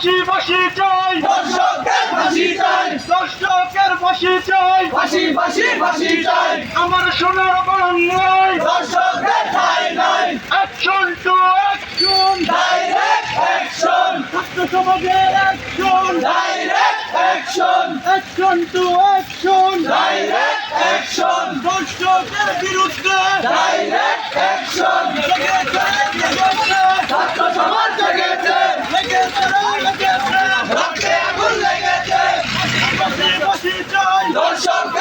ফাঁসি ফাঁসি চাই। দর্শকদের ফাঁসি চাই। দর্শকের ফাঁসি চাই। ফাঁসি ফাঁসি ফাঁসি চাই। আমার সোনার বাংলায় দর্শকদের ঠাই নাই। Action to action direct action ছাত্র সমাজের action direct action action to action direct action দর্শকের বিরুদ্ধে ডাইরেক্ট অ্যাকশন ছাত্র সমাজ জেগেছে রক্তে আগুন লেগেছে ফাঁসি চাই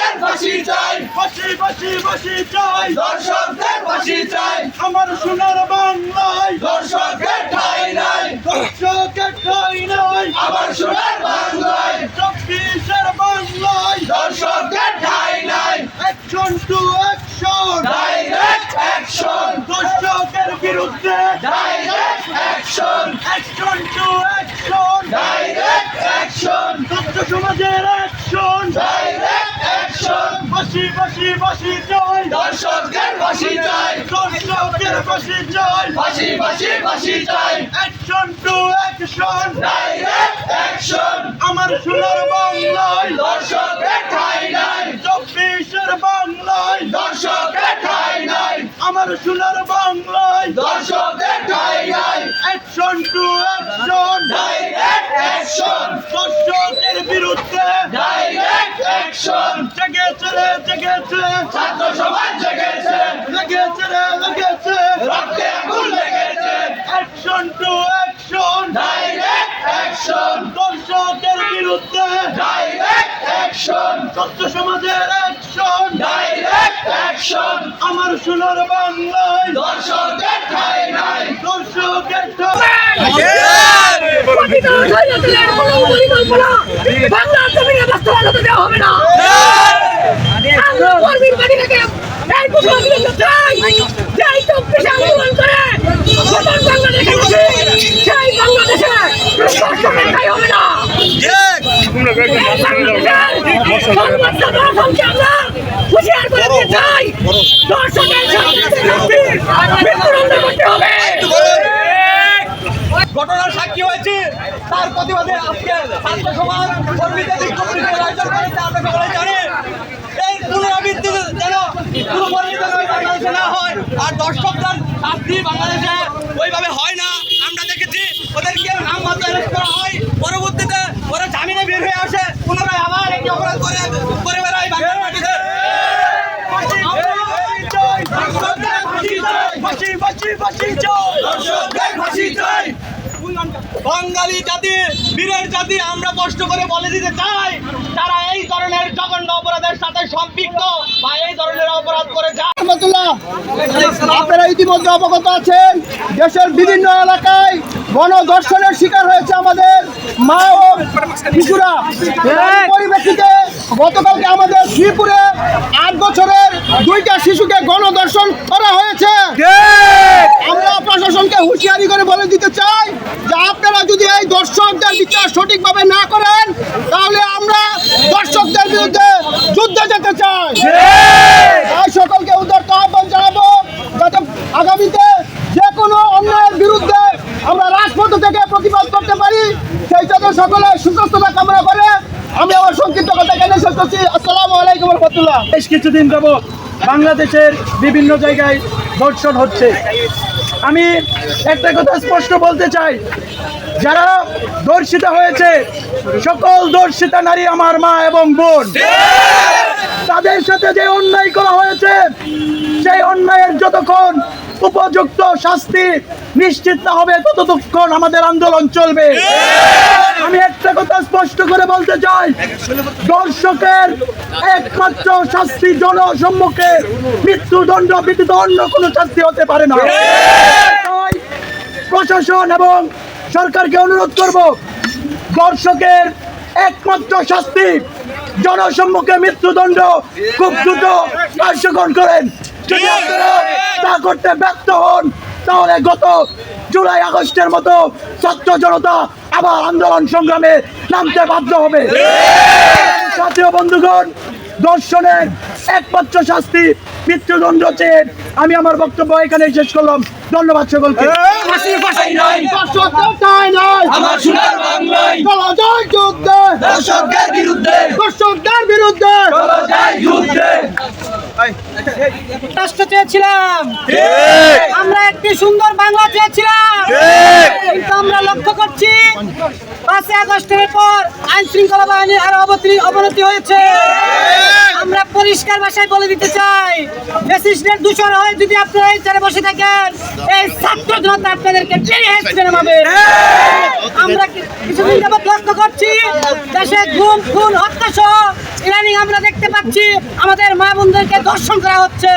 দর্শকদের ফাঁসি চাই। ফাঁসি ফাঁসি ফাঁসি চাই। দর্শকদের ফাঁসি চাই। আমার সোনার বাংলায়। দর্শকদের ঠাই নাই। দর্শকের ঠাই নাই। আবার সোনার বাংলায়। চব্বিশের বাংলায়। দর্শকদের ঠাই নাই। Action to action. Direct action দর্শকের বিরুদ্ধে। Direct action action to action. Direct action সমাজের অ্যাকশন ডাইরেক্ট অ্যাকশন ফাঁসি ফাঁসি ফাঁসি চাই। দর্শকদের ফাঁসি চাই। দর্শকের ফাঁসি চাই। ফাঁসি ফাঁসি ফাঁসি চাই। Action to action direct action আমার সোনার বাংলায়। দর্শকদের ঠাই নাই। চব্বিশের বাংলায়। দর্শকদের ঠাই নাই। আমার সোনার বাংলায়। দর্শকদের ঠাই নাই। Action to action direct action দর্শকের বিরুদ্ধে ছাত্র সমাজের অ্যাকশন ডাইরেক্ট অ্যাকশন আমার সোনার বাংলায় দর্শকদের ঠাই নাই। দর্শকের বাংলার জমিনে বাস্তবায়ন দেওয়া হবে না। আমরা কর্মীর বাড়ি থেকে এই ঘোষণা দিতে চাই। যে এই চব্বিশে আন্দোলন করে নতুন বাংলাদেশে সেই বাংলাদেশে হবে না। ঘটনার সাক্ষী হয়েছে তার প্রতিবাদে আজকে ছাত্র সমাজ কর্মীদের বিক্ষোভ আয়োজন করেছে আমরা সকলে জানি এই পুনরাবৃত্তি যেন ওই বাংলাদেশে না হয় আর দর্শকদের শাস্তি বাংলাদেশে ওইভাবে হয় না। আমরা দেখেছি ওদেরকে নাম মাত্র অ্যারেস্ট করা হয় পরবর্তীতে ওরা জামিনে বের হয়ে আসে পুনরায় আবার একটি অপরাধ করে করে বেড়ায় বাংলার মাটিতে দর্শকদের ফাঁসি চাই ফাঁসি ফাঁসি ফাঁসি ফাঁসি চাই। বাঙালি জাতি বীরের জাতি আমরা কষ্ট করে বলে দিতে চাই। তারা এই ধরনের জঘন্য অপরাধের সাথে সম্পৃক্ত বা এই ধরনের অপরাধ করে যায়। আপনারা ইতিমধ্যে অবগত আছেন দেশের বিভিন্ন এলাকায় গণধর্ষণের শিকার হয়েছে আমাদের মা ও শিশুরা। পরিপ্রেক্ষিতে গতকালকে আমাদের শ্রীপুরে আট বছরের দুইটা শিশুকে গণধর্ষণ করা হয়েছে। আমরা প্রশাসনকে হুঁশিয়ারি করে বলে দিতে চাই যে আপনারা যদি এই দর্শকদের বিচার সঠিকভাবে না করেন তাহলে আমরা দর্শকদের বিরুদ্ধে যুদ্ধে যেতে চাই। তাই সকলকে উদারত আহ্বান জানাব যাতে আগামীতে যে কোনো অন্যায়ের বিরুদ্ধে আমরা রাজপথ থেকে প্রতিবাদ করতে পারি। সেই জন্য সকলে সুস্থতা কামনা করে আমি আমার সংক্ষিপ্ত কথা এখানে শেষ করছি আসসালামু আলাইকুম রহমতুল্লাহ বেশ কিছুদিন যাবৎ বাংলাদেশের বিভিন্ন জায়গায় ধর্ষণ হচ্ছে। আমি একটা কথা স্পষ্ট বলতে চাই। যারা ধর্ষিতা হয়েছে, সকল ধর্ষিতা নারী আমার মা এবং বোন। তাদের সাথে যে অন্যায় করা হয়েছে, সেই অন্যায়ের যতক্ষণ উপযুক্ত শাস্তি নিশ্চিত না হবে, ততক্ষণ আমাদের আন্দোলন চলবে। আমি একটা কথা স্পষ্ট করে বলতে চাই। দর্শকের একমাত্র শাস্তি জনসম্মুখে মৃত্যুদণ্ড ব্যতীত অন্য কোনো শাস্তি হতে পারে না। প্রশাসন এবং সরকারকে অনুরোধ করব, দর্শকের একমাত্র শাস্তি জনসম্মুখে মৃত্যুদণ্ড খুব দ্রুত কার্যকর করেন। তা করতে ব্যর্থ হন তাহলে গত জুলাই আগস্টের মতো ছাত্র জনতা আবার আন্দোলন সংগ্রামে নামতে বাধ্য হবে। সাথীয় বন্ধুগণ দর্শনের একমাত্র শাস্তি মৃত্যুদণ্ড চেয়ে আমি আমার বক্তব্য এখানে শেষ করলাম। ধন্যবাদ সকলকে। দর্শকদের ঠাঁই নাই আমার সোনার বাংলায় চলো জয় যুদ্ধে দর্শকদের বিরুদ্ধে দর্শকদের বিরুদ্ধে চলো যাই যুদ্ধে রাষ্ট্র চেয়েছিলাম। আমরা একটি সুন্দর বাংলা চেয়েছিলাম। কিন্তু আমরা লক্ষ্য করছি পাঁচই আগস্টের পর আইন শৃঙ্খলা বাহিনীর আরও অবতী- অবনতি হয়েছে। আমরা পরিষ্কার ভাষায় বলে দিতে চাই ফ্যাসিস্টের দূষণ হয় যদি আপনারা এই চেয়ারে বসে থাকেন এই ছাত্র জনতা আপনাদেরকে টেনে হেসড়ে নামাবে। আমরা কিছুদিন যাবত লক্ষ্য করছি দেশে গুম খুন হত্যা সহ ইদানিং আমরা দেখতে পাচ্ছি আমাদের মা বোনদেরকে দর্শন করা হচ্ছে।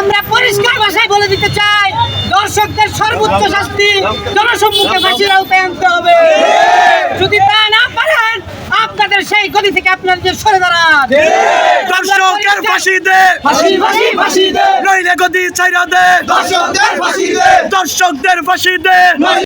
আমরা পরিষ্কার ভাষায় বলে দিতে চাই দর্শকদের সর্বোচ্চ শাস্তি জনসম্মুখে ফাঁসির আওতায় আনতে হবে। যদি তা না পারেন আপনাদের সেই গতি থেকে আপনার যে সরে দাঁড়ান। দর্শকের ফাঁসি দে। ফাঁসি ফাঁসি ফাঁসি দে। নইলে গদি ছাইরা দে। দর্শকদের ফাঁসি দে। দর্শকদের ফাঁসি দে।